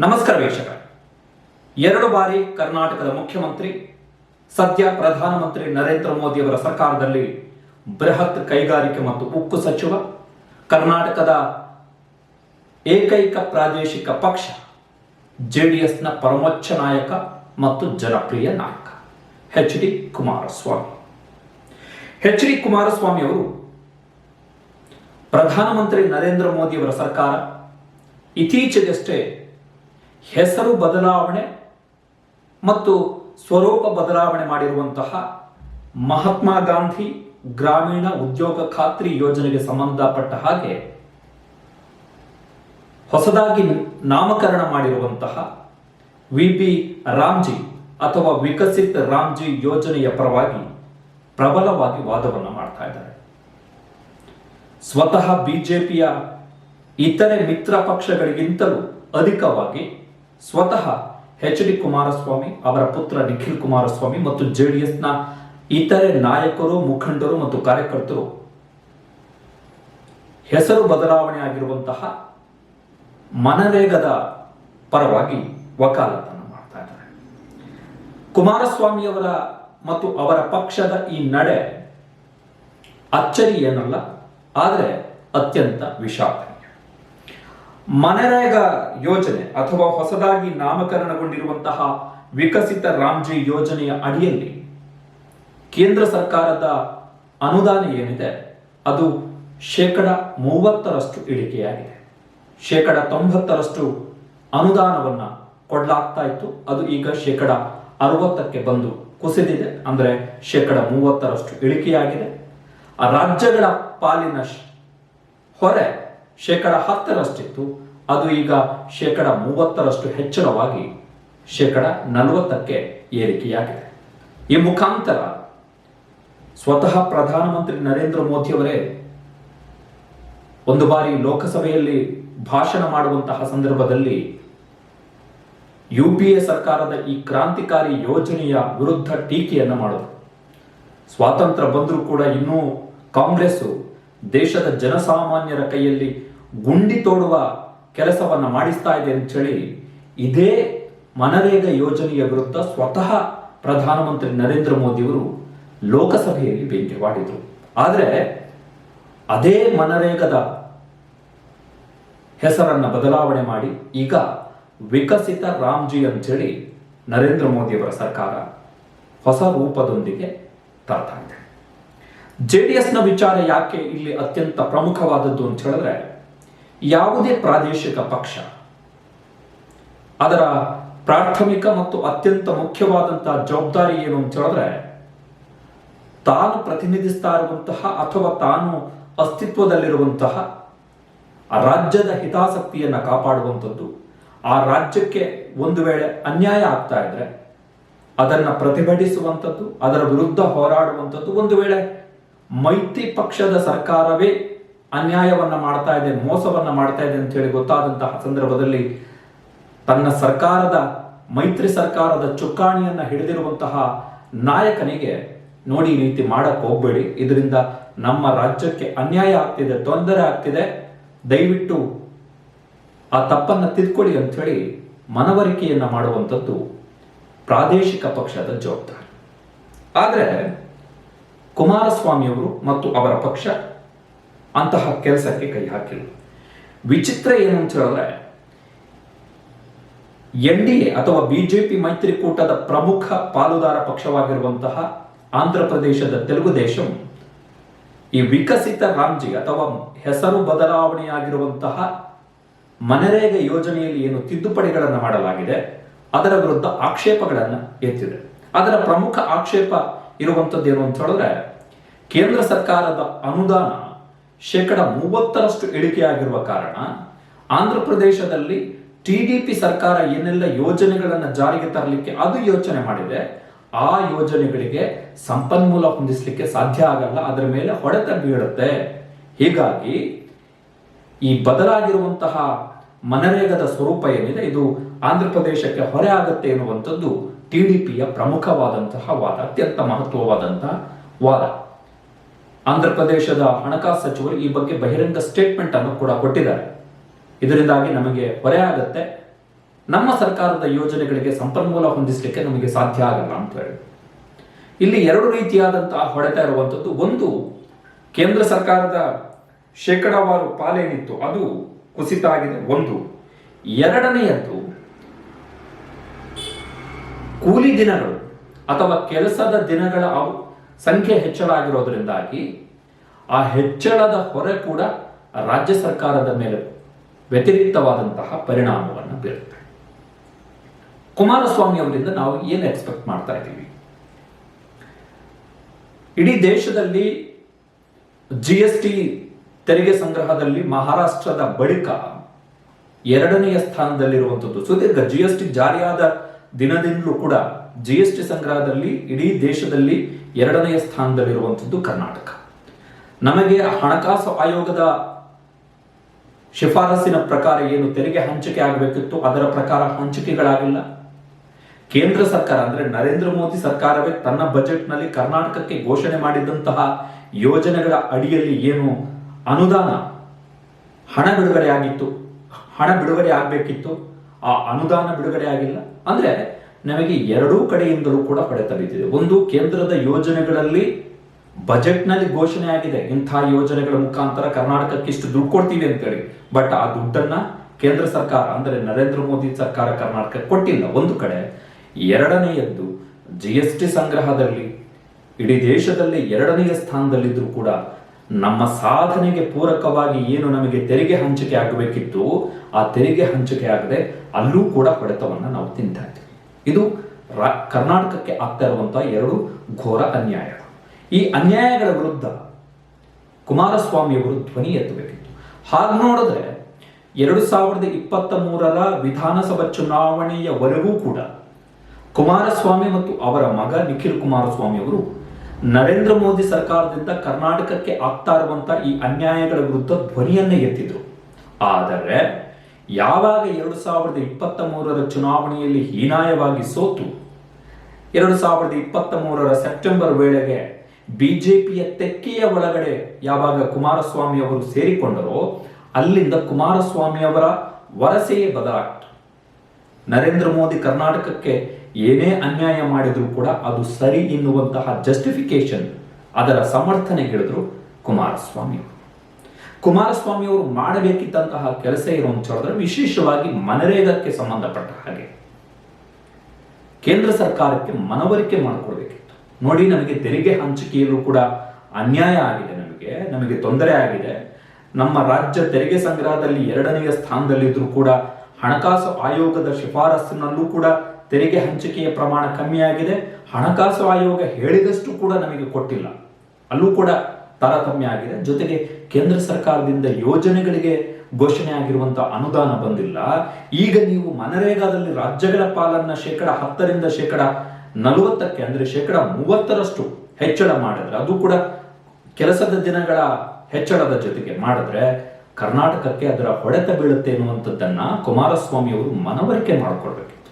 ನಮಸ್ಕಾರ ವೀಕ್ಷಕ. ಎರಡು ಬಾರಿ ಕರ್ನಾಟಕದ ಮುಖ್ಯಮಂತ್ರಿ, ಸದ್ಯ ಪ್ರಧಾನಮಂತ್ರಿ ನರೇಂದ್ರ ಮೋದಿ ಅವರ ಸರ್ಕಾರದಲ್ಲಿ ಬೃಹತ್ ಕೈಗಾರಿಕೆ ಮತ್ತು ಉಕ್ಕು ಸಚಿವ, ಕರ್ನಾಟಕದ ಏಕೈಕ ಪ್ರಾದೇಶಿಕ ಪಕ್ಷ, ಜೆಡಿಎಸ್ನ ಪರಮೋಚ್ಚ ನಾಯಕ ಮತ್ತು ಜನಪ್ರಿಯ ನಾಯಕ H D Kumaraswamy. H D Kumaraswamy ಅವರು ಪ್ರಧಾನಮಂತ್ರಿ ನರೇಂದ್ರ ಮೋದಿ ಅವರ ಸರ್ಕಾರ ಇತ್ತೀಚೆಗಷ್ಟೇ ಹೆಸರು ಬದಲಾವಣೆ ಮತ್ತು ಸ್ವರೂಪ ಬದಲಾವಣೆ ಮಾಡಿರುವಂತಹ ಮಹಾತ್ಮ ಗಾಂಧಿ ಗ್ರಾಮೀಣ ಉದ್ಯೋಗ ಖಾತ್ರಿ ಯೋಜನೆಗೆ ಸಂಬಂಧಪಟ್ಟ ಹಾಗೆ ಹೊಸದಾಗಿ ನಾಮಕರಣ ಮಾಡಿರುವಂತಹ ವಿ ಪಿ ರಾಮ್ಜಿ ಅಥವಾ ವಿಕಸಿತ್ ರಾಮ್ಜಿ ಯೋಜನೆಯ ಪರವಾಗಿ ಪ್ರಬಲವಾಗಿ ವಾದವನ್ನು ಮಾಡ್ತಾ ಇದ್ದಾರೆ. ಸ್ವತಃ ಬಿಜೆಪಿಯ ಇತರೆ ಮಿತ್ರ ಪಕ್ಷಗಳಿಗಿಂತಲೂ ಅಧಿಕವಾಗಿ ಸ್ವತಃ ಎಚ್ ಡಿ ಕುಮಾರಸ್ವಾಮಿ, ಅವರ ಪುತ್ರ ನಿಖಿಲ್ ಕುಮಾರಸ್ವಾಮಿ ಮತ್ತು ಜೆಡಿಎಸ್ನ ಇತರೆ ನಾಯಕರು, ಮುಖಂಡರು ಮತ್ತು ಕಾರ್ಯಕರ್ತರು. ಹೆಸರು ಬದಲಾವಣೆ ಆಗಿರುವಂತಹ ಮನರೇಗದ ಪರವಾಗಿ ವಕಾಲತನ್ನು ಮಾಡ್ತಾ ಇದ್ದಾರೆ. ಕುಮಾರಸ್ವಾಮಿಯವರ ಮತ್ತು ಅವರ ಪಕ್ಷದ ಈ ನಡೆ ಅಚ್ಚರಿ ಏನಲ್ಲ, ಆದರೆ ಅತ್ಯಂತ ವಿಷಾದನೀಯ ಮನರೇಗಾ ಯೋಜನೆ ಅಥವಾ ಹೊಸದಾಗಿ ನಾಮಕರಣಗೊಂಡಿರುವಂತಹ ವಿಕಸಿತ ರಾಮ್ಜಿ ಯೋಜನೆಯ ಅಡಿಯಲ್ಲಿ ಕೇಂದ್ರ ಸರ್ಕಾರದ ಅನುದಾನ ಏನಿದೆ, ಅದು ಶೇಕಡ ಮೂವತ್ತರಷ್ಟು ಇಳಿಕೆಯಾಗಿದೆ. ಶೇಕಡ ತೊಂಬತ್ತರಷ್ಟು ಅನುದಾನವನ್ನು ಕೊಡಲಾಗ್ತಾ ಇತ್ತು. ಅದು ಈಗ ಶೇಕಡ ಅರವತ್ತಕ್ಕೆ ಬಂದು ಕುಸಿದಿದೆ. ಅಂದರೆ ಶೇಕಡ ಮೂವತ್ತರಷ್ಟು ಇಳಿಕೆಯಾಗಿದೆ. ರಾಜ್ಯಗಳ ಪಾಲಿನ ಹೊರೆ ಶೇಕಡ ಹತ್ತರಷ್ಟಿತ್ತು, ಅದು ಈಗ ಶೇಕಡ ಮೂವತ್ತರಷ್ಟು ಹೆಚ್ಚಳವಾಗಿ ಶೇಕಡ ನಲವತ್ತಕ್ಕೆ ಏರಿಕೆಯಾಗಿದೆ. ಈ ಮುಖಾಂತರ ಸ್ವತಃ ಪ್ರಧಾನಮಂತ್ರಿ ನರೇಂದ್ರ ಮೋದಿಯವರೇ ಒಂದು ಬಾರಿ ಲೋಕಸಭೆಯಲ್ಲಿ ಭಾಷಣ ಮಾಡುವಂತಹ ಸಂದರ್ಭದಲ್ಲಿ ಯು ಪಿ ಎ ಸರ್ಕಾರದ ಈ ಕ್ರಾಂತಿಕಾರಿ ಯೋಜನೆಯ ವಿರುದ್ಧ ಟೀಕೆಯನ್ನು ಮಾಡಿದರು. ಸ್ವಾತಂತ್ರ್ಯ ಬಂದರೂ ಕೂಡ ಇನ್ನೂ ಕಾಂಗ್ರೆಸ್ ದೇಶದ ಜನಸಾಮಾನ್ಯರ ಕೈಯಲ್ಲಿ ಗುಂಡಿ ತೋಡುವ ಕೆಲಸವನ್ನ ಮಾಡಿಸ್ತಾ ಇದೆ ಅಂತ ಹೇಳಿ ಇದೇ ಮನರೇಗ ಯೋಜನೆಯ ವಿರುದ್ಧ ಸ್ವತಃ ಪ್ರಧಾನಮಂತ್ರಿ ನರೇಂದ್ರ ಮೋದಿಯವರು ಲೋಕಸಭೆಯಲ್ಲಿ ಬೆಂಕಿ ಮಾಡಿದರು. ಆದರೆ ಅದೇ ಮನರೇಗದ ಹೆಸರನ್ನ ಬದಲಾವಣೆ ಮಾಡಿ ಈಗ ವಿಕಸಿತ ರಾಮ್ಜಿ ಅಂತೇಳಿ ನರೇಂದ್ರ ಮೋದಿಯವರ ಸರ್ಕಾರ ಹೊಸ ರೂಪದೊಂದಿಗೆ ತರ್ತಾ ಇದೆ. ಜೆಡಿಎಸ್ನ ವಿಚಾರ ಯಾಕೆ ಇಲ್ಲಿ ಅತ್ಯಂತ ಪ್ರಮುಖವಾದದ್ದು ಅಂತ ಹೇಳಿದ್ರೆ, ಯಾವುದೇ ಪ್ರಾದೇಶಿಕ ಪಕ್ಷ ಅದರ ಪ್ರಾಥಮಿಕ ಮತ್ತು ಅತ್ಯಂತ ಮುಖ್ಯವಾದಂತಹ ಜವಾಬ್ದಾರಿ ಏನು ಅಂತ ಹೇಳಿದ್ರೆ, ತಾನು ಪ್ರತಿನಿಧಿಸ್ತಾ ಇರುವಂತಹ ಅಥವಾ ತಾನು ಅಸ್ತಿತ್ವದಲ್ಲಿರುವಂತಹ ರಾಜ್ಯದ ಹಿತಾಸಕ್ತಿಯನ್ನ ಕಾಪಾಡುವಂಥದ್ದು, ಆ ರಾಜ್ಯಕ್ಕೆ ಒಂದು ವೇಳೆ ಅನ್ಯಾಯ ಆಗ್ತಾ ಇದ್ರೆ, ಅದನ್ನ ಪ್ರತಿಭಟಿಸುವಂಥದ್ದು, ಅದರ ವಿರುದ್ಧ ಹೋರಾಡುವಂಥದ್ದು ಒಂದು ವೇಳೆ ಮೈತ್ರಿ ಪಕ್ಷದ ಸರ್ಕಾರವೇ ಅನ್ಯಾಯವನ್ನ ಮಾಡ್ತಾ ಇದೆ, ಮೋಸವನ್ನ ಮಾಡ್ತಾ ಇದೆ ಅಂತ ಹೇಳಿ ಗೊತ್ತಾದಂತಹ ಸಂದರ್ಭದಲ್ಲಿ ತನ್ನ ಸರ್ಕಾರದ, ಮೈತ್ರಿ ಸರ್ಕಾರದ ಚುಕ್ಕಾಣಿಯನ್ನ ಹಿಡಿದಿರುವಂತಹ ನಾಯಕನಿಗೆ ನೋಡಿ ಈ ರೀತಿ ಮಾಡಕ್ ಹೋಗ್ಬೇಡಿ. ಇದರಿಂದ ನಮ್ಮ ರಾಜ್ಯಕ್ಕೆ ಅನ್ಯಾಯ ಆಗ್ತಿದೆ, ತೊಂದರೆ ಆಗ್ತಿದೆ. ದಯವಿಟ್ಟು ಆ ತಪ್ಪನ್ನ ತಿದ್ಕೊಳ್ಳಿ ಅಂತ ಹೇಳಿ ಮನವರಿಕೆಯನ್ನ ಮಾಡುವಂಥದ್ದು ಪ್ರಾದೇಶಿಕ ಪಕ್ಷದ ಜವಾಬ್ದಾರಿ. ಆದರೆ ಕುಮಾರಸ್ವಾಮಿಯವರು ಮತ್ತು ಅವರ ಪಕ್ಷ ಅಂತಹ ಕೆಲಸಕ್ಕೆ ಕೈ ಹಾಕಿಲ್ಲ. ವಿಚಿತ್ರ ಏನಂತ ಹೇಳಿದ್ರೆ, ಎನ್ ಡಿ ಎ ಅಥವಾ ಬಿಜೆಪಿ ಮೈತ್ರಿಕೂಟದ ಪ್ರಮುಖ ಪಾಲುದಾರ ಪಕ್ಷವಾಗಿರುವಂತಹ ಆಂಧ್ರ ಪ್ರದೇಶದ ತೆಲುಗು ದೇಶಂ ಈ ವಿಕಸಿತ ರಾಮ್ಜಿ ಅಥವಾ ಹೆಸರು ಬದಲಾವಣೆಯಾಗಿರುವಂತಹ ಮನರೇಗಾ ಯೋಜನೆಯಲ್ಲಿ ಏನು ತಿದ್ದುಪಡಿಗಳನ್ನು ಮಾಡಲಾಗಿದೆ, ಅದರ ವಿರುದ್ಧ ಆಕ್ಷೇಪಗಳನ್ನು ಎತ್ತಿದೆ. ಅದರ ಪ್ರಮುಖ ಆಕ್ಷೇಪ ಇರುವಂಥದ್ದು ಏನು ಅಂತ ಹೇಳಿದ್ರೆ, ಕೇಂದ್ರ ಸರ್ಕಾರದ ಅನುದಾನ ಶೇಕಡ ಮೂವತ್ತರಷ್ಟು ಇಳಿಕೆಯಾಗಿರುವ ಕಾರಣ ಆಂಧ್ರ ಪ್ರದೇಶದಲ್ಲಿ ಟಿಡಿಪಿ ಸರ್ಕಾರ ಏನೆಲ್ಲ ಯೋಜನೆಗಳನ್ನು ಜಾರಿಗೆ ತರಲಿಕ್ಕೆ ಅದು ಯೋಚನೆ ಮಾಡಿದೆ, ಆ ಯೋಜನೆಗಳಿಗೆ ಸಂಪನ್ಮೂಲ ಹೊಂದಿಸಲಿಕ್ಕೆ ಸಾಧ್ಯ ಆಗಲ್ಲ, ಅದರ ಮೇಲೆ ಹೊಡೆತ ಬೀಳುತ್ತೆ ಹೀಗಾಗಿ ಈ ಬದಲಾಗಿರುವಂತಹ ಮನರೇಗದ ಸ್ವರೂಪ ಏನಿದೆ, ಇದು ಆಂಧ್ರ ಪ್ರದೇಶಕ್ಕೆ ಹೊರೆ ಆಗುತ್ತೆ ಎನ್ನುವಂಥದ್ದು ಟಿಡಿಪಿಯ ಪ್ರಮುಖವಾದಂತಹ ವಾದ, ಅತ್ಯಂತ ಮಹತ್ವವಾದಂತಹ ವಾದ. ಆಂಧ್ರ ಪ್ರದೇಶದ ಹಣಕಾಸು ಸಚಿವರು ಈ ಬಗ್ಗೆ ಬಹಿರಂಗ ಸ್ಟೇಟ್ಮೆಂಟ್ ಅನ್ನು ಕೂಡ ಕೊಟ್ಟಿದ್ದಾರೆ. ಇದರಿಂದಾಗಿ ನಮಗೆ ಹೊರೆ ಆಗುತ್ತೆ. ನಮ್ಮ ಸರ್ಕಾರದ ಯೋಜನೆಗಳಿಗೆ ಸಂಪನ್ಮೂಲ ಹೊಂದಿಸಲಿಕ್ಕೆ ನಮಗೆ ಸಾಧ್ಯ ಆಗಲ್ಲ ಅಂತ ಹೇಳಿ. ಇಲ್ಲಿ ಎರಡು ರೀತಿಯಾದಂತಹ ಹೊಡೆತ ಇರುವಂಥದ್ದು ಒಂದು, ಕೇಂದ್ರ ಸರ್ಕಾರದ ಶೇಕಡಾವಾರು ಪಾಲೇನಿತ್ತು. ಅದು ಕುಸಿತ ಆಗಿದೆ. ಒಂದು, ಎರಡನೆಯದ್ದು ಕೂಲಿ ದಿನಗಳು ಅಥವಾ ಕೆಲಸದ ದಿನಗಳ ಸಂಖ್ಯೆ ಹೆಚ್ಚಳ ಆಗಿರೋದ್ರಿಂದಾಗಿ ಆ ಹೆಚ್ಚಳದ ಹೊರೆ ಕೂಡ ರಾಜ್ಯ ಸರ್ಕಾರದ ಮೇಲೆ ವ್ಯತಿರಿಕ್ತವಾದಂತಹ ಪರಿಣಾಮವನ್ನು ಬೀರುತ್ತೆ. ಕುಮಾರಸ್ವಾಮಿ ಅವರಿಂದ ನಾವು ಏನು ಎಕ್ಸ್ಪೆಕ್ಟ್ ಮಾಡ್ತಾ ಇದ್ದೀವಿ? ಇಡೀ ದೇಶದಲ್ಲಿ ಜಿ ಎಸ್ ಟಿ ತೆರಿಗೆ ಸಂಗ್ರಹದಲ್ಲಿ ಮಹಾರಾಷ್ಟ್ರದ ಬಳಿಕ ಎರಡನೆಯ ಸ್ಥಾನದಲ್ಲಿರುವಂಥದ್ದು ಸುದೀರ್ಘ ಜಿ ಎಸ್ ಟಿ ಜಾರಿಯಾದ ದಿನದಿಂದಲೂ ಕೂಡ ಜಿ ಎಸ್ ಟಿ ಸಂಗ್ರಹದಲ್ಲಿ ಇಡೀ ದೇಶದಲ್ಲಿ ಎರಡನೆಯ ಸ್ಥಾನದಲ್ಲಿರುವಂಥದ್ದು ಕರ್ನಾಟಕ. ನಮಗೆ ಹಣಕಾಸು ಆಯೋಗದ ಶಿಫಾರಸಿನ ಪ್ರಕಾರ ಏನು ತೆರಿಗೆ ಹಂಚಿಕೆ ಆಗಬೇಕಿತ್ತು, ಅದರ ಪ್ರಕಾರ ಹಂಚಿಕೆಗಳಾಗಿಲ್ಲ. ಕೇಂದ್ರ ಸರ್ಕಾರ ಅಂದ್ರೆ ನರೇಂದ್ರ ಮೋದಿ ಸರ್ಕಾರವೇ ತನ್ನ ಬಜೆಟ್ನಲ್ಲಿ ಕರ್ನಾಟಕಕ್ಕೆ ಘೋಷಣೆ ಮಾಡಿದಂತಹ ಯೋಜನೆಗಳ ಅಡಿಯಲ್ಲಿ ಏನು ಅನುದಾನ ಹಣ ಬಿಡುಗಡೆ ಆಗಿತ್ತು, ಹಣ ಬಿಡುಗಡೆ ಆಗಬೇಕಿತ್ತು, ಆ ಅನುದಾನ ಬಿಡುಗಡೆ ಆಗಿಲ್ಲ. ಅಂದ್ರೆ ನಮಗೆ ಎರಡೂ ಕಡೆಯಿಂದಲೂ ಕೂಡ ಹೊಡೆತ ಬಿದ್ದಿದೆ ಒಂದು ಕೇಂದ್ರದ ಯೋಜನೆಗಳಲ್ಲಿ ಬಜೆಟ್ನಲ್ಲಿ ಘೋಷಣೆ ಆಗಿದೆ. ಇಂಥ ಯೋಜನೆಗಳ ಮುಖಾಂತರ ಕರ್ನಾಟಕಕ್ಕೆ ಇಷ್ಟು ದುಡ್ಡು ಕೊಡ್ತೀವಿ ಅಂತೇಳಿ ಬಟ್ ಆ ದುಡ್ಡನ್ನ ಕೇಂದ್ರ ಸರ್ಕಾರ, ಅಂದ್ರೆ ನರೇಂದ್ರ ಮೋದಿ ಸರ್ಕಾರ ಕರ್ನಾಟಕಕ್ಕೆ ಕೊಟ್ಟಿಲ್ಲ. ಒಂದು ಕಡೆ ಎರಡನೆಯದ್ದು ಜಿ ಎಸ್ ಟಿ ಸಂಗ್ರಹದಲ್ಲಿ, ಇಡೀ ದೇಶದಲ್ಲಿ ಎರಡನೆಯ ಸ್ಥಾನದಲ್ಲಿದ್ದರೂ ಕೂಡ ನಮ್ಮ ಸಾಧನೆಗೆ ಪೂರಕವಾಗಿ ಏನು ನಮಗೆ ತೆರಿಗೆ ಹಂಚಿಕೆ ಆಗಬೇಕಿತ್ತು, ಆ ತೆರಿಗೆ ಹಂಚಿಕೆ ಆಗದೆ ಅಲ್ಲೂ ಕೂಡ ಹೊಡೆತವನ್ನು ನಾವು ತಿಂತಾ ಇದ್ದೀವಿ ಇದು ಕರ್ನಾಟಕಕ್ಕೆ ಆಗ್ತಾ ಇರುವಂತಹ ಎರಡು ಘೋರ ಅನ್ಯಾಯಗಳು. ಈ ಅನ್ಯಾಯಗಳ ವಿರುದ್ಧ ಕುಮಾರಸ್ವಾಮಿ ಅವರು ಧ್ವನಿ ಎತ್ತಬೇಕಿತ್ತು. ಹಾಗೆ ನೋಡಿದ್ರೆ ಎರಡು ಸಾವಿರದ ಇಪ್ಪತ್ತ ಮೂರರ ವಿಧಾನಸಭಾ ಚುನಾವಣೆಯವರೆಗೂ ಕೂಡ ಕುಮಾರಸ್ವಾಮಿ ಮತ್ತು ಅವರ ಮಗ ನಿಖಿಲ್ ಕುಮಾರಸ್ವಾಮಿ ಅವರು ನರೇಂದ್ರ ಮೋದಿ ಸರ್ಕಾರದಿಂದ ಕರ್ನಾಟಕಕ್ಕೆ ಆಗ್ತಾ ಇರುವಂತ ಈ ಅನ್ಯಾಯಗಳ ವಿರುದ್ಧ ಧ್ವನಿಯನ್ನೇ ಎತ್ತಿದ್ರು. ಆದರೆ ಯಾವಾಗ ಎರಡು ಸಾವಿರದ ಇಪ್ಪತ್ತ ಮೂರರ ಚುನಾವಣೆಯಲ್ಲಿ ಹೀನಾಯವಾಗಿ ಸೋತು, ಎರಡು ಸಾವಿರದ ಇಪ್ಪತ್ತ ಮೂರರ ಸೆಪ್ಟೆಂಬರ್ ವೇಳೆಗೆ ಬಿಜೆಪಿಯ ತೆಕ್ಕೆಯ ಒಳಗಡೆ ಯಾವಾಗ ಕುಮಾರಸ್ವಾಮಿ ಅವರು ಸೇರಿಕೊಂಡರೋ, ಅಲ್ಲಿಂದ ಕುಮಾರಸ್ವಾಮಿ ಅವರ ವರಸೆಯೇ ಬದಲಾಗ್ತು ನರೇಂದ್ರ ಮೋದಿ ಕರ್ನಾಟಕಕ್ಕೆ ಏನೇ ಅನ್ಯಾಯ ಮಾಡಿದ್ರು ಕೂಡ ಅದು ಸರಿ ಎನ್ನುವಂತಹ ಜಸ್ಟಿಫಿಕೇಶನ್ ಅದರ ಸಮರ್ಥನೆ ಹೇಳಿದ್ರು ಕುಮಾರಸ್ವಾಮಿ ಕುಮಾರಸ್ವಾಮಿ ಅವರು ಮಾಡಬೇಕಿದ್ದಂತಹ ಕೆಲಸ ಇರೋ ಅಂತ ವಿಶೇಷವಾಗಿ ಮನರೇಗಕ್ಕೆ ಸಂಬಂಧಪಟ್ಟ ಹಾಗೆ. ಕೇಂದ್ರ ಸರ್ಕಾರಕ್ಕೆ ಮನವರಿಕೆ ಮಾಡಿಕೊಡ್ಬೇಕಿತ್ತು. ನೋಡಿ ನಮಗೆ ತೆರಿಗೆ ಹಂಚಿಕೆಯಲ್ಲೂ ಕೂಡ ಅನ್ಯಾಯ ಆಗಿದೆ ನಮಗೆ ನಮಗೆ ತೊಂದರೆ ಆಗಿದೆ. ನಮ್ಮ ರಾಜ್ಯ ತೆರಿಗೆ ಸಂಗ್ರಹದಲ್ಲಿ ಎರಡನೆಯ ಸ್ಥಾನದಲ್ಲಿದ್ರೂ ಕೂಡ ಹಣಕಾಸು ಆಯೋಗದ ಶಿಫಾರಸ್ಸಿನಲ್ಲೂ ಕೂಡ ತೆರಿಗೆ ಹಂಚಿಕೆಯ ಪ್ರಮಾಣ ಕಮ್ಮಿಯಾಗಿದೆ. ಹಣಕಾಸು ಆಯೋಗ ಹೇಳಿದಷ್ಟು ಕೂಡ ನಮಗೆ ಕೊಟ್ಟಿಲ್ಲ. ಅಲ್ಲೂ ಕೂಡ ತಾರತಮ್ಯ ಆಗಿದೆ. ಜೊತೆಗೆ ಕೇಂದ್ರ ಸರ್ಕಾರದಿಂದ ಯೋಜನೆಗಳಿಗೆ ಘೋಷಣೆ ಆಗಿರುವಂತಹ ಅನುದಾನ ಬಂದಿಲ್ಲ. ಈಗ ನೀವು ಮನರೇಗಾದಲ್ಲಿ ರಾಜ್ಯಗಳ ಪಾಲನ್ನ ಶೇಕಡ ಹತ್ತರಿಂದ ಶೇಕಡ ನಲವತ್ತಕ್ಕೆ ಅಂದ್ರೆ ಶೇಕಡ ಮೂವತ್ತರಷ್ಟು ಹೆಚ್ಚಳ ಮಾಡಿದ್ರೆ, ಅದು ಕೂಡ ಕೆಲಸದ ದಿನಗಳ ಹೆಚ್ಚಳದ ಜೊತೆಗೆ ಮಾಡಿದ್ರೆ ಕರ್ನಾಟಕಕ್ಕೆ ಅದರ ಹೊಡೆತ ಬೀಳುತ್ತೆ ಎನ್ನುವಂಥದ್ದನ್ನ ಕುಮಾರಸ್ವಾಮಿ ಅವರು ಮನವರಿಕೆ ಮಾಡಿಕೊಳ್ಬೇಕಿತ್ತು.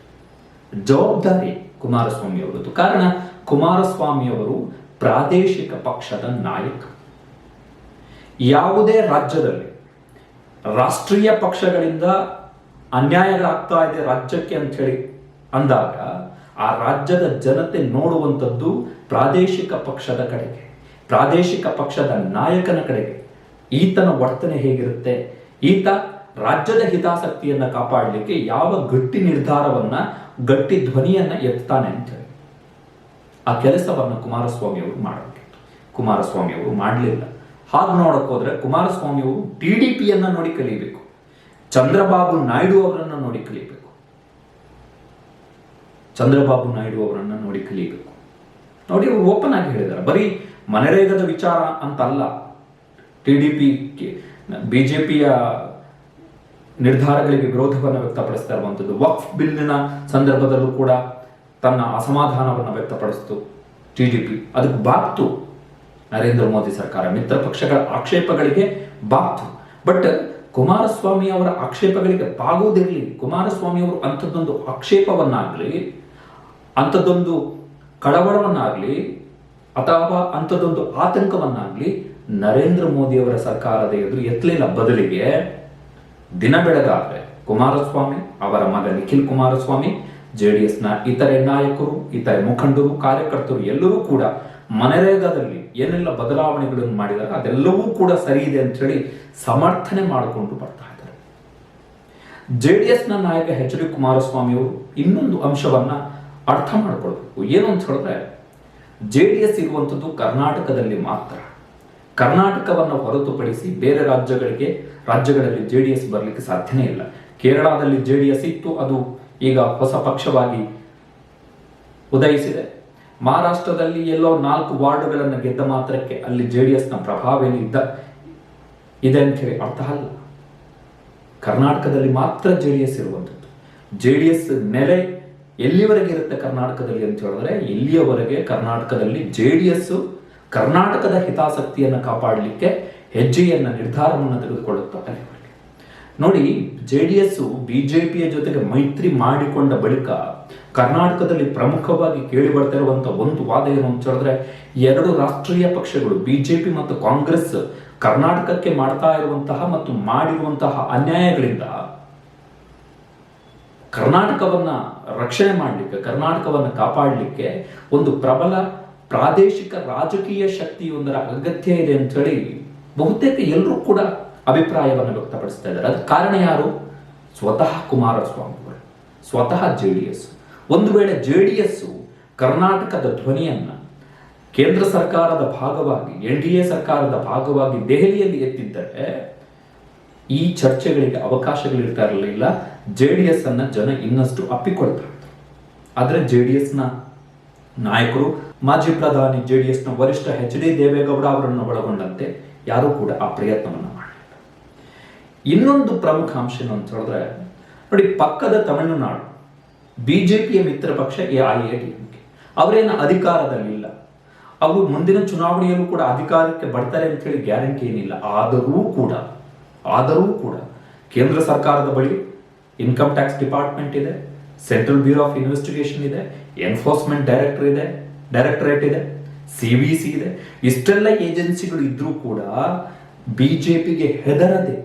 ಜವಾಬ್ದಾರಿ ಕುಮಾರಸ್ವಾಮಿ ಅವರದ್ದು ಕಾರಣ ಕುಮಾರಸ್ವಾಮಿ ಅವರು ಪ್ರಾದೇಶಿಕ ಪಕ್ಷದ ನಾಯಕ. ಯಾವುದೇ ರಾಜ್ಯದಲ್ಲಿ ರಾಷ್ಟ್ರೀಯ ಪಕ್ಷಗಳಿಂದ ಅನ್ಯಾಯಗಳಾಗ್ತಾ ಇದೆ ರಾಜ್ಯಕ್ಕೆ ಅಂತ ಹೇಳಿ ಅಂದಾಗ, ಆ ರಾಜ್ಯದ ಜನತೆ ನೋಡುವಂಥದ್ದು ಪ್ರಾದೇಶಿಕ ಪಕ್ಷದ ಕಡೆಗೆ, ಪ್ರಾದೇಶಿಕ ಪಕ್ಷದ ನಾಯಕನ ಕಡೆಗೆ. ಈತನ ವರ್ತನೆ ಹೇಗಿರುತ್ತೆ? ಈತ ರಾಜ್ಯದ ಹಿತಾಸಕ್ತಿಯನ್ನ ಕಾಪಾಡಲಿಕ್ಕೆ ಯಾವ ಗಟ್ಟಿ ನಿರ್ಧಾರವನ್ನ, ಗಟ್ಟಿ ಧ್ವನಿಯನ್ನ ಎತ್ತಾನೆ ಅಂತ ಹೇಳಿ. ಆ ಕೆಲಸವನ್ನು ಕುಮಾರಸ್ವಾಮಿ ಅವರು ಮಾಡಬೇಕಿತ್ತು ಕುಮಾರಸ್ವಾಮಿ ಅವರು ಮಾಡಲಿಲ್ಲ. ಹಾಗೆ ನೋಡಕ್ ಹೋದ್ರೆ ಕುಮಾರಸ್ವಾಮಿ ಅವರು ಟಿ ಡಿ ನೋಡಿ ಕಲಿಬೇಕು. ಚಂದ್ರಬಾಬು ನಾಯ್ಡು ಅವರನ್ನ ನೋಡಿ ಕಲಿಬೇಕು. ಚಂದ್ರಬಾಬು ನಾಯ್ಡು ಅವರನ್ನ ನೋಡಿ ಕಲಿಬೇಕು. ನೋಡಿ ಅವರು ಓಪನ್ ಆಗಿ ಹೇಳಿದ್ದಾರೆ ಬರೀ ಮನರೇಗದ ವಿಚಾರ ಅಂತಲ್ಲ. ಟಿ ಡಿ ಪಿ ಪಿಯ ನಿರ್ಧಾರಗಳಿಗೆ ವಿರೋಧವನ್ನು ವ್ಯಕ್ತಪಡಿಸ್ತಾ ಇರುವಂಥದ್ದು ವಕ್ಫ್ ಬಿಲ್ನ ಸಂದರ್ಭದಲ್ಲೂ ಕೂಡ ತನ್ನ ಅಸಮಾಧಾನವನ್ನು ವ್ಯಕ್ತಪಡಿಸಿತು ಟಿ ಡಿ ಪಿ. ಅದಕ್ಕೆ ಬಾಕ್ತು ನರೇಂದ್ರ ಮೋದಿ ಸರ್ಕಾರ. ಮಿತ್ರ ಪಕ್ಷಗಳ ಆಕ್ಷೇಪಗಳಿಗೆ ಬಾಕ್ತು. ಬಟ್ ಕುಮಾರಸ್ವಾಮಿ ಅವರ ಆಕ್ಷೇಪಗಳಿಗೆ ಬಾಗುವುದಿರಲಿ. ಕುಮಾರಸ್ವಾಮಿ ಅವರು ಅಂಥದ್ದೊಂದು ಆಕ್ಷೇಪವನ್ನಾಗಲಿ, ಅಂಥದ್ದೊಂದು ಕಳವಳವನ್ನಾಗಲಿ, ಅಥವಾ ಅಂಥದ್ದೊಂದು ಆತಂಕವನ್ನಾಗಲಿ ನರೇಂದ್ರ ಮೋದಿ ಅವರ ಸರ್ಕಾರದ ಎದುರು ಎತ್ತಲಿಲ್ಲ ಬದಲಿಗೆ ದಿನ ಬೆಳಗಾದ್ರೆ ಕುಮಾರಸ್ವಾಮಿ, ಅವರ ಮಗ ನಿಖಿಲ್ ಕುಮಾರಸ್ವಾಮಿ ನ ಇತರೆ ನಾಯಕರು, ಇತರೆ ಮುಖಂಡರು, ಕಾರ್ಯಕರ್ತರು ಎಲ್ಲರೂ ಕೂಡ ಮನರೇಗಾದಲ್ಲಿ ಏನೆಲ್ಲ ಬದಲಾವಣೆಗಳನ್ನು ಮಾಡಿದಾಗ ಅದೆಲ್ಲವೂ ಕೂಡ ಸರಿ ಇದೆ ಅಂತ ಹೇಳಿ ಸಮರ್ಥನೆ ಮಾಡಿಕೊಂಡು ಬರ್ತಾ ಇದ್ದಾರೆ. ಜೆಡಿಎಸ್ನ ನಾಯಕ ಎಚ್ ಡಿ ಕುಮಾರಸ್ವಾಮಿ ಅವರು ಇನ್ನೊಂದು ಅಂಶವನ್ನ ಅರ್ಥ ಮಾಡ್ಕೊಳ್ಬೇಕು ಏನು ಅಂತ ಹೇಳಿದ್ರೆ, ಜೆಡಿಎಸ್ ಇರುವಂಥದ್ದು ಕರ್ನಾಟಕದಲ್ಲಿ ಮಾತ್ರ. ಕರ್ನಾಟಕವನ್ನು ಹೊರತುಪಡಿಸಿ ಬೇರೆ ರಾಜ್ಯಗಳಿಗೆ, ರಾಜ್ಯಗಳಲ್ಲಿ ಜೆಡಿಎಸ್ ಬರಲಿಕ್ಕೆ ಸಾಧ್ಯನೇ ಇಲ್ಲ. ಕೇರಳದಲ್ಲಿ ಜೆ ಡಿ ಎಸ್ ಇತ್ತು, ಅದು ಈಗ ಹೊಸ ಪಕ್ಷವಾಗಿ ಉದಯಿಸಿದೆ. ಮಹಾರಾಷ್ಟ್ರದಲ್ಲಿ ಎಲ್ಲೋ ನಾಲ್ಕು ವಾರ್ಡ್ಗಳನ್ನು ಗೆದ್ದ ಮಾತ್ರಕ್ಕೆ ಅಲ್ಲಿ ಜೆ ಡಿ ಎಸ್ನ ಪ್ರಭಾವ ಏನಿದ್ದ ಇದೆ ಅಂತ ಹೇಳಿ ಅರ್ಥ ಅಲ್ಲ. ಕರ್ನಾಟಕದಲ್ಲಿ ಮಾತ್ರ ಜೆ ಡಿ ಎಸ್ ಇರುವಂಥದ್ದು. ಜೆ ಡಿ ಎಸ್ ನೆಲೆ ಎಲ್ಲಿವರೆಗೆ ಇರುತ್ತೆ ಕರ್ನಾಟಕದಲ್ಲಿ ಅಂತ ಹೇಳಿದ್ರೆ, ಇಲ್ಲಿಯವರೆಗೆ ಕರ್ನಾಟಕದಲ್ಲಿ ಜೆ ಡಿ ಎಸ್ ಕರ್ನಾಟಕದ ಹಿತಾಸಕ್ತಿಯನ್ನು ಕಾಪಾಡಲಿಕ್ಕೆ ಹೆಜ್ಜೆಯನ್ನು, ನಿರ್ಧಾರವನ್ನು ತೆಗೆದುಕೊಳ್ಳುತ್ತಾರೆ ನೋಡಿ ಜೆ ಡಿ ಎಸ್ ಪಿಯ ಜೊತೆಗೆ ಮೈತ್ರಿ ಮಾಡಿಕೊಂಡ ಬಳಿಕ ಕರ್ನಾಟಕದಲ್ಲಿ ಪ್ರಮುಖವಾಗಿ ಕೇಳಿ ಬರ್ತಾ ಒಂದು ವಾದ ಏನು ಅಂತ ಹೇಳಿದ್ರೆ, ಎರಡು ರಾಷ್ಟ್ರೀಯ ಪಕ್ಷಗಳು ಬಿಜೆಪಿ ಮತ್ತು ಕಾಂಗ್ರೆಸ್ ಕರ್ನಾಟಕಕ್ಕೆ ಮಾಡ್ತಾ ಇರುವಂತಹ ಮತ್ತು ಮಾಡಿರುವಂತಹ ಅನ್ಯಾಯಗಳಿಂದ ಕರ್ನಾಟಕವನ್ನ ರಕ್ಷಣೆ ಮಾಡಲಿಕ್ಕೆ, ಕರ್ನಾಟಕವನ್ನು ಕಾಪಾಡಲಿಕ್ಕೆ ಒಂದು ಪ್ರಬಲ ಪ್ರಾದೇಶಿಕ ರಾಜಕೀಯ ಶಕ್ತಿಯೊಂದರ ಅಗತ್ಯ ಇದೆ ಅಂತ ಹೇಳಿ ಬಹುತೇಕ ಎಲ್ಲರೂ ಕೂಡ ಅಭಿಪ್ರಾಯವನ್ನು ವ್ಯಕ್ತಪಡಿಸ್ತಾ ಇದ್ದಾರೆ. ಅದಕ್ಕೆ ಕಾರಣ ಯಾರು? ಸ್ವತಃ ಕುಮಾರಸ್ವಾಮಿ ಅವರು ಸ್ವತಃ ಜೆ ಡಿ ಎಸ್. ಒಂದು ವೇಳೆ ಜೆ ಡಿ ಎಸ್ ಕರ್ನಾಟಕದ ಧ್ವನಿಯನ್ನ ಕೇಂದ್ರ ಸರ್ಕಾರದ ಭಾಗವಾಗಿ, ಎನ್ ಡಿ ಎ ಸರ್ಕಾರದ ಭಾಗವಾಗಿ ದೆಹಲಿಯಲ್ಲಿ ಎತ್ತಿದ್ದರೆ ಈ ಚರ್ಚೆಗಳಿಗೆ ಅವಕಾಶಗಳಿರ್ತಾ ಇರಲಿಲ್ಲ. ಜೆ ಡಿ ಎಸ್ ಅನ್ನ ಜನ ಇನ್ನಷ್ಟು ಅಪ್ಪಿಕೊಳ್ತಾರೆ ಇದ್ರು. ಆದ್ರೆ ಜೆ ಡಿ ಎಸ್ನ ನಾಯಕರು, ಮಾಜಿ ಪ್ರಧಾನಿ ಜೆ ಡಿ ಎಸ್ನ ವರಿಷ್ಠ ಎಚ್ ಡಿ ದೇವೇಗೌಡ ಅವರನ್ನು ಒಳಗೊಂಡಂತೆ ಯಾರೂ ಕೂಡ ಆ ಪ್ರಯತ್ನವನ್ನು ಇನ್ನೊಂದು ಪ್ರಮುಖ ಅಂಶ ಏನು ಅಂತ ಹೇಳಿದ್ರೆ, ನೋಡಿ, ಪಕ್ಕದ ತಮಿಳುನಾಡು, ಬಿಜೆಪಿಯ ಮಿತ್ರ ಪಕ್ಷ ಎ ಐ ಎ ಡಿ ಅವರೇನು ಅಧಿಕಾರದಲ್ಲಿಲ್ಲ. ಅವರು ಮುಂದಿನ ಚುನಾವಣೆಯಲ್ಲೂ ಕೂಡ ಅಧಿಕಾರಕ್ಕೆ ಬರ್ತಾರೆ ಅಂತ ಹೇಳಿ ಗ್ಯಾರಂಟಿ ಏನಿಲ್ಲ. ಆದರೂ ಕೂಡ ಆದರೂ ಕೂಡ ಕೇಂದ್ರ ಸರ್ಕಾರದ ಬಳಿ ಇನ್ಕಮ್ ಟ್ಯಾಕ್ಸ್ ಡಿಪಾರ್ಟ್ಮೆಂಟ್ ಇದೆ. ಸೆಂಟ್ರಲ್ ಬ್ಯೂರೋ ಆಫ್ ಇನ್ವೆಸ್ಟಿಗೇಷನ್ ಇದೆ ಎನ್ಫೋರ್ಸ್ಮೆಂಟ್ ಡೈರೆಕ್ಟರ್ ಇದೆ ಡೈರೆಕ್ಟರೇಟ್ ಇದೆ ಸಿ ಬಿ ಸಿ ಇದೆ. ಇಷ್ಟೆಲ್ಲ ಏಜೆನ್ಸಿಗಳು ಇದ್ರೂ ಕೂಡ ಬಿಜೆಪಿಗೆ ಹೆದರದೆ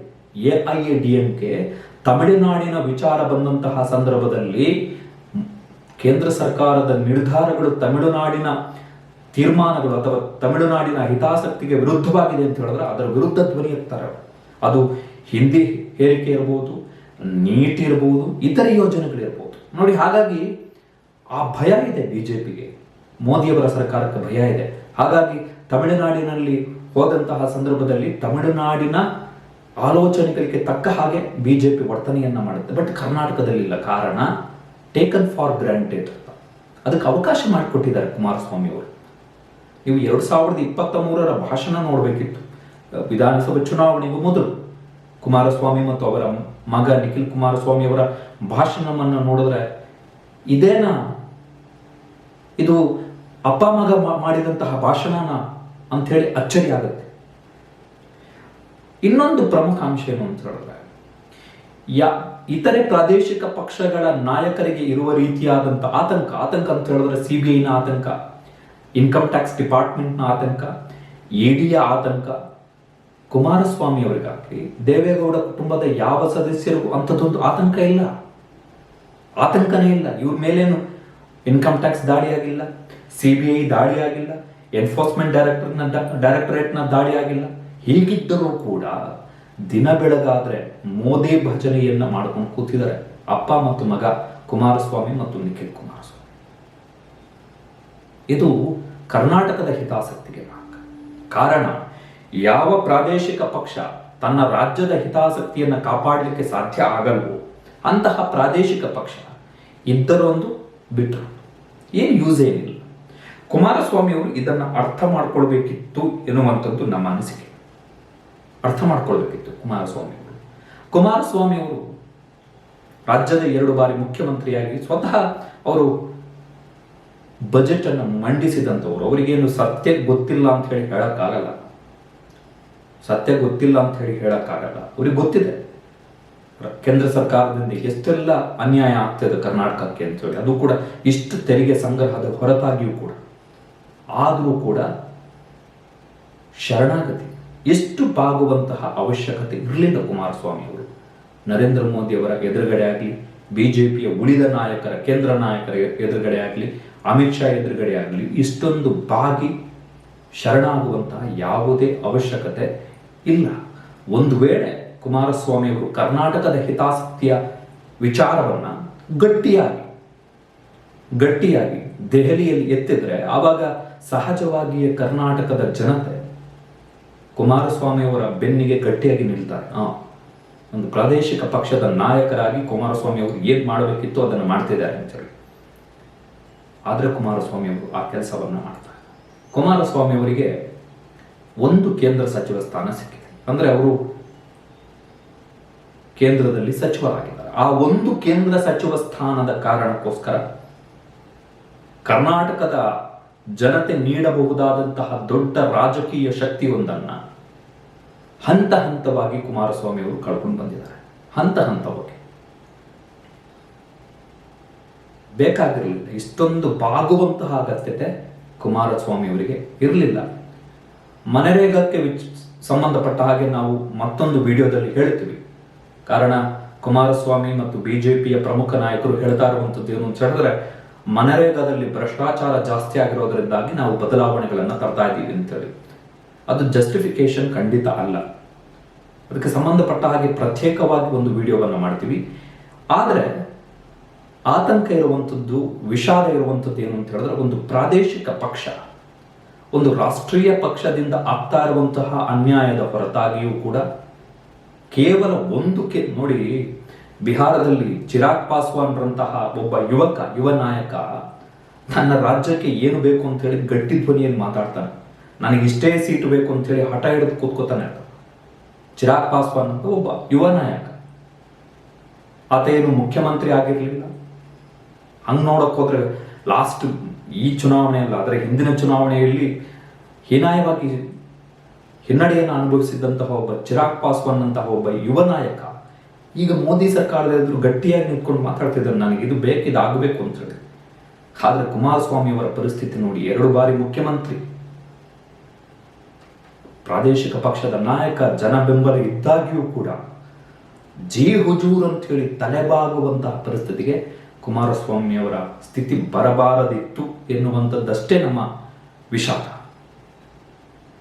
A I A D M K ತಮಿಳುನಾಡಿನ ವಿಚಾರ ಬಂದಂತಹ ಸಂದರ್ಭದಲ್ಲಿ ಕೇಂದ್ರ ಸರ್ಕಾರದ ನಿರ್ಧಾರಗಳು ತಮಿಳುನಾಡಿನ ತೀರ್ಮಾನಗಳು ಅಥವಾ ತಮಿಳುನಾಡಿನ ಹಿತಾಸಕ್ತಿಗೆ ವಿರುದ್ಧವಾಗಿದೆ ಅಂತ ಹೇಳಿದ್ರೆ ಅದರ ವಿರುದ್ಧ ಧ್ವನಿ ಎತ್ತಾರೆ. ಅದು ಹಿಂದಿ ಹೇರಿಕೆ ಇರಬಹುದು ನೀಟ್ ಇರಬಹುದು ಇತರ ಯೋಜನೆಗಳಿರ್ಬೋದು. ನೋಡಿ, ಹಾಗಾಗಿ ಆ ಭಯ ಇದೆ ಬಿಜೆಪಿಗೆ. ಮೋದಿಯವರ ಸರ್ಕಾರಕ್ಕೆ ಭಯ ಇದೆ. ಹಾಗಾಗಿ ತಮಿಳುನಾಡಿನಲ್ಲಿ ಹೋದಂತಹ ಸಂದರ್ಭದಲ್ಲಿ ತಮಿಳುನಾಡಿನ ಆಲೋಚನೆಗಳಿಗೆ ತಕ್ಕ ಹಾಗೆ ಬಿಜೆಪಿ ವರ್ತನೆಯನ್ನ ಮಾಡುತ್ತೆ. ಬಟ್ ಕರ್ನಾಟಕದಲ್ಲಿಲ್ಲ ಕಾರಣ ಟೇಕನ್ ಫಾರ್ ಗ್ರಾಂಟೆಡ್ ಅದಕ್ಕೆ ಅವಕಾಶ ಮಾಡಿಕೊಟ್ಟಿದ್ದಾರೆ ಕುಮಾರಸ್ವಾಮಿ ಅವರು. ನೀವು ಎರಡು ಸಾವಿರದ ಇಪ್ಪತ್ತ ಮೂರರ ಭಾಷಣ ನೋಡಬೇಕಿತ್ತು. ವಿಧಾನಸಭೆ ಚುನಾವಣೆಗೂ ಮೊದಲು. ಕುಮಾರಸ್ವಾಮಿ ಮತ್ತು ಅವರ ಮಗ ನಿಖಿಲ್ ಕುಮಾರಸ್ವಾಮಿ ಅವರ ಭಾಷಣವನ್ನು ನೋಡಿದ್ರೆ ಇದೇನಾ? ಇದು ಅಪ್ಪ ಮಗ ಮಾಡಿದಂತಹ ಭಾಷಣನ ಅಂತ ಹೇಳಿ ಅಚ್ಚರಿ ಆಗುತ್ತೆ. ಇನ್ನೊಂದು ಪ್ರಮುಖ ಅಂಶ ಏನು ಅಂತ ಹೇಳಿದ್ರೆ, ಯಾ, ಇತರೆ ಪ್ರಾದೇಶಿಕ ಪಕ್ಷಗಳ ನಾಯಕರಿಗೆ ಇರುವ ರೀತಿಯಾದಂಥ ಆತಂಕ ಆತಂಕ ಅಂತ ಹೇಳಿದ್ರೆ ಸಿ ಬಿ ಐನ ಆತಂಕ ಇನ್ಕಮ್ ಟ್ಯಾಕ್ಸ್ ಡಿಪಾರ್ಟ್ಮೆಂಟ್ನ ಆತಂಕ ಇಡಿಯ ಆತಂಕ ಕುಮಾರಸ್ವಾಮಿ ಅವರಿಗಾಗಲಿ ದೇವೇಗೌಡ ಕುಟುಂಬದ ಯಾವ ಸದಸ್ಯರಿಗೂ ಅಂಥದ್ದೊಂದು ಆತಂಕ ಇಲ್ಲ. ಆತಂಕನೇ ಇಲ್ಲ. ಇವ್ರ ಮೇಲೇನು ಇನ್ಕಮ್ ಟ್ಯಾಕ್ಸ್ ದಾಳಿ ಆಗಿಲ್ಲ ಸಿ ಬಿ ಐ ದಾಳಿ ಆಗಿಲ್ಲ ಎನ್ಫೋರ್ಸ್ಮೆಂಟ್ ಡೈರೆಕ್ಟರ್ನ ಡೈರೆಕ್ಟರೇಟ್ನ ದಾಳಿ ಆಗಿಲ್ಲ ಹೀಗಿದ್ದರೂ ಕೂಡ ದಿನ ಬೆಳಗಾದ್ರೆ ಮೋದಿ ಭಜನೆಯನ್ನ ಮಾಡ್ಕೊಂಡು ಕೂತಿದ್ದಾರೆ. ಅಪ್ಪ ಮತ್ತು ಮಗ ಕುಮಾರಸ್ವಾಮಿ ಮತ್ತು ನಿಖಿಲ್ ಕುಮಾರಸ್ವಾಮಿ. ಇದು ಕರ್ನಾಟಕದ ಹಿತಾಸಕ್ತಿಗೆ ಕಾರಣ ಯಾವ ಪ್ರಾದೇಶಿಕ ಪಕ್ಷ ತನ್ನ ರಾಜ್ಯದ ಹಿತಾಸಕ್ತಿಯನ್ನು ಕಾಪಾಡಲಿಕ್ಕೆ ಸಾಧ್ಯ ಆಗಲ್ವೋ ಅಂತಹ ಪ್ರಾದೇಶಿಕ ಪಕ್ಷ ಇದ್ದರೊಂದು ಬಿಟ್ಟರು ಏನು ಯೂಸ್ ಏನಿಲ್ಲ. ಕುಮಾರಸ್ವಾಮಿ ಅವರು ಇದನ್ನ ಅರ್ಥ ಮಾಡ್ಕೊಳ್ಬೇಕಿತ್ತು ಎನ್ನುವಂಥದ್ದು ನಮ್ಮ ಅನಿಸಿಕೆ. ಅರ್ಥ ಮಾಡ್ಕೊಳ್ಬೇಕಿತ್ತು ಕುಮಾರಸ್ವಾಮಿ ಅವರು ಕುಮಾರಸ್ವಾಮಿ ಅವರು ರಾಜ್ಯದ ಎರಡು ಬಾರಿ ಮುಖ್ಯಮಂತ್ರಿಯಾಗಿ ಸ್ವತಃ ಅವರು ಬಜೆಟ್ ಅನ್ನು ಮಂಡಿಸಿದಂಥವ್ರು. ಅವರಿಗೇನು ಸತ್ಯ ಗೊತ್ತಿಲ್ಲ ಅಂತ ಹೇಳಿ ಹೇಳಕ್ಕಾಗಲ್ಲ. ಸತ್ಯ ಗೊತ್ತಿಲ್ಲ ಅಂತ ಹೇಳಿ ಹೇಳಕ್ಕಾಗಲ್ಲ. ಅವ್ರಿಗೆ ಗೊತ್ತಿದೆ. ಕೇಂದ್ರ ಸರ್ಕಾರದಿಂದ ಎಷ್ಟೆಲ್ಲ ಅನ್ಯಾಯ ಆಗ್ತದೆ ಕರ್ನಾಟಕಕ್ಕೆ ಅಂತ ಹೇಳಿ. ಅದು ಕೂಡ ಇಷ್ಟು ತೆರಿಗೆ ಸಂಗ್ರಹದ ಹೊರತಾಗಿಯೂ ಕೂಡ. ಆದರೂ ಕೂಡ ಶರಣಾಗತಿ, ಎಷ್ಟು ಬಾಗುವಂತಹ ಅವಶ್ಯಕತೆ ಇರಲಿಲ್ಲ ಕುಮಾರಸ್ವಾಮಿ ಅವರು ನರೇಂದ್ರ ಮೋದಿ ಅವರ ಎದುರುಗಡೆ ಆಗಲಿ, ಬಿಜೆಪಿಯ ಉಳಿದ ನಾಯಕರ, ಕೇಂದ್ರ ನಾಯಕರ ಎದುರುಗಡೆ ಆಗಲಿ, ಅಮಿತ್ ಶಾ ಎದುರುಗಡೆ ಆಗಲಿ, ಇಷ್ಟೊಂದು ಬಾಗಿ ಶರಣಾಗುವಂತಹ ಯಾವುದೇ ಅವಶ್ಯಕತೆ ಇಲ್ಲ. ಒಂದು ವೇಳೆ ಕುಮಾರಸ್ವಾಮಿ ಅವರು ಕರ್ನಾಟಕದ ಹಿತಾಸಕ್ತಿಯ ವಿಚಾರವನ್ನು ಗಟ್ಟಿಯಾಗಿ ಗಟ್ಟಿಯಾಗಿ ದೆಹಲಿಯಲ್ಲಿ ಎತ್ತಿದ್ರೆ, ಆವಾಗ ಸಹಜವಾಗಿಯೇ ಕರ್ನಾಟಕದ ಜನತೆ ಕುಮಾರಸ್ವಾಮಿ ಅವರ ಬೆನ್ನಿಗೆ ಗಟ್ಟಿಯಾಗಿ ನಿಲ್ತಾರೆ. ಆ, ಒಂದು ಪ್ರಾದೇಶಿಕ ಪಕ್ಷದ ನಾಯಕರಾಗಿ ಕುಮಾರಸ್ವಾಮಿ ಅವರು ಏನ್ ಮಾಡಬೇಕಿತ್ತು ಅದನ್ನು ಮಾಡ್ತಿದ್ದಾರೆ ಅಂತೇಳಿ ಆದರೆ ಕುಮಾರಸ್ವಾಮಿ ಅವರು ಆ ಕೆಲಸವನ್ನ ಮಾಡ್ತಾರೆ. ಕುಮಾರಸ್ವಾಮಿ ಅವರಿಗೆ ಒಂದು ಕೇಂದ್ರ ಸಚಿವ ಸ್ಥಾನ ಸಿಕ್ಕಿದೆ. ಅಂದ್ರೆ ಅವರು ಕೇಂದ್ರದಲ್ಲಿ ಸಚಿವರಾಗಿದ್ದಾರೆ. ಆ ಒಂದು ಕೇಂದ್ರ ಸಚಿವ ಸ್ಥಾನದ ಕಾರಣಕ್ಕೋಸ್ಕರ ಕರ್ನಾಟಕದ ಜನತೆ ನೀಡಬಹುದಾದಂತಹ ದೊಡ್ಡ ರಾಜಕೀಯ ಶಕ್ತಿಯೊಂದನ್ನ ಹಂತ ಹಂತವಾಗಿ ಕುಮಾರಸ್ವಾಮಿ ಅವರು ಕಳ್ಕೊಂಡು ಬಂದಿದ್ದಾರೆ. ಹಂತ ಹಂತವಾಗಿ. ಬೇಕಾಗಿರಲಿಲ್ಲ. ಇಷ್ಟೊಂದು ಬಾಗುವಂತಹ ಅಗತ್ಯತೆ ಕುಮಾರಸ್ವಾಮಿ ಅವರಿಗೆ ಇರಲಿಲ್ಲ. ಮನರೇಗಕ್ಕೆ ಸಂಬಂಧಪಟ್ಟ ಹಾಗೆ ನಾವು ಮತ್ತೊಂದು ವಿಡಿಯೋದಲ್ಲಿ ಹೇಳ್ತೀವಿ ಕಾರಣ, ಕುಮಾರಸ್ವಾಮಿ ಮತ್ತು ಬಿಜೆಪಿಯ ಪ್ರಮುಖ ನಾಯಕರು ಹೇಳ್ತಾ ಇರುವಂಥದ್ದು ಏನು ಅಂತ ಹೇಳಿದ್ರೆ, ಮನರೇಗಾದಲ್ಲಿ ಭ್ರಷ್ಟಾಚಾರ ಜಾಸ್ತಿ ಆಗಿರೋದ್ರಿಂದಾಗಿ ನಾವು ಬದಲಾವಣೆಗಳನ್ನು ತರ್ತಾ ಇದ್ದೀವಿ ಅಂತೇಳಿ ಅದು ಜಸ್ಟಿಫಿಕೇಶನ್ ಖಂಡಿತ ಅಲ್ಲ. ಅದಕ್ಕೆ ಸಂಬಂಧಪಟ್ಟ ಹಾಗೆ ಪ್ರತ್ಯೇಕವಾಗಿ ಒಂದು ವಿಡಿಯೋವನ್ನು ಮಾಡ್ತೀವಿ. ಆದರೆ, ಆತಂಕ ಇರುವಂಥದ್ದು, ವಿಷಾದ ಇರುವಂಥದ್ದು ಏನು ಅಂತ ಹೇಳಿದ್ರೆ, ಒಂದು ಪ್ರಾದೇಶಿಕ ಪಕ್ಷ. ಒಂದು ರಾಷ್ಟ್ರೀಯ ಪಕ್ಷದಿಂದ ಆಗ್ತಾ ಇರುವಂತಹ ಅನ್ಯಾಯದ ಹೊರತಾಗಿಯೂ ಕೂಡ ಕೇವಲ ಒಂದು ಕೆ, ನೋಡಿ, ಬಿಹಾರದಲ್ಲಿ ಚಿರಾಗ್ ಪಾಸ್ವಾನ್ರಂತಹ ಒಬ್ಬ ಯುವಕ, ಯುವ ನಾಯಕ ನನ್ನ ರಾಜ್ಯಕ್ಕೆ ಏನು ಬೇಕು ಅಂತ ಹೇಳಿ ಗಟ್ಟಿ ಧ್ವನಿಯಲ್ಲಿ ಮಾತಾಡ್ತಾನೆ. ನನಗೆ ಇಷ್ಟೇ ಸೀಟು ಬೇಕು ಅಂತ ಹೇಳಿ ಹಠ ಹಿಡಿದು ಕೂತ್ಕೋತಾನೆ ಚಿರಾಗ್ ಪಾಸ್ವಾನ್ ಅಂತ ಒಬ್ಬ ಯುವ ನಾಯಕ. ಆತ ಏನು ಮುಖ್ಯಮಂತ್ರಿ ಆಗಿರಲಿಲ್ಲ. ಹಂಗ್ ನೋಡಕ್ ಹೋದ್ರೆ ಲಾಸ್ಟ್ ಈ ಚುನಾವಣೆಯಲ್ಲ ಆದರೆ ಹಿಂದಿನ ಚುನಾವಣೆಯಲ್ಲಿ ಹೀನಾಯವಾಗಿ ಹಿನ್ನಡೆಯನ್ನು ಅನುಭವಿಸಿದ್ದಂತಹ ಒಬ್ಬ ಚಿರಾಗ್ ಪಾಸ್ವಾನ್ ಅಂತಹ ಒಬ್ಬ ಯುವ ನಾಯಕ, ಈಗ ಮೋದಿ ಸರ್ಕಾರದ ಎದುರು ಗಟ್ಟಿಯಾಗಿ ನಿಂತ್ಕೊಂಡು ಮಾತಾಡ್ತಿದ್ದಾರೆ ನನಗೆ ಇದು ಬೇಕು ಇದು ಅಂತ ಹೇಳಿ. ಆದ್ರೆ ಕುಮಾರಸ್ವಾಮಿ ಅವರ ಪರಿಸ್ಥಿತಿ ನೋಡಿ, ಎರಡು ಬಾರಿ ಮುಖ್ಯಮಂತ್ರಿ. ಪ್ರಾದೇಶಿಕ ಪಕ್ಷದ ನಾಯಕ ಜನ ಬೆಂಬಲ ಇದ್ದಾಗಿಯೂ ಕೂಡ ಜಿ ಹುಜೂರ್ ಅಂತ ಹೇಳಿ ತಲೆಬಾಗುವಂತಹ ಪರಿಸ್ಥಿತಿಗೆ ಕುಮಾರಸ್ವಾಮಿ ಅವರ ಸ್ಥಿತಿ ಬರಬಾರದಿತ್ತು ಎನ್ನುವಂಥದ್ದಷ್ಟೇ ನಮ್ಮ ವಿಷಾದ.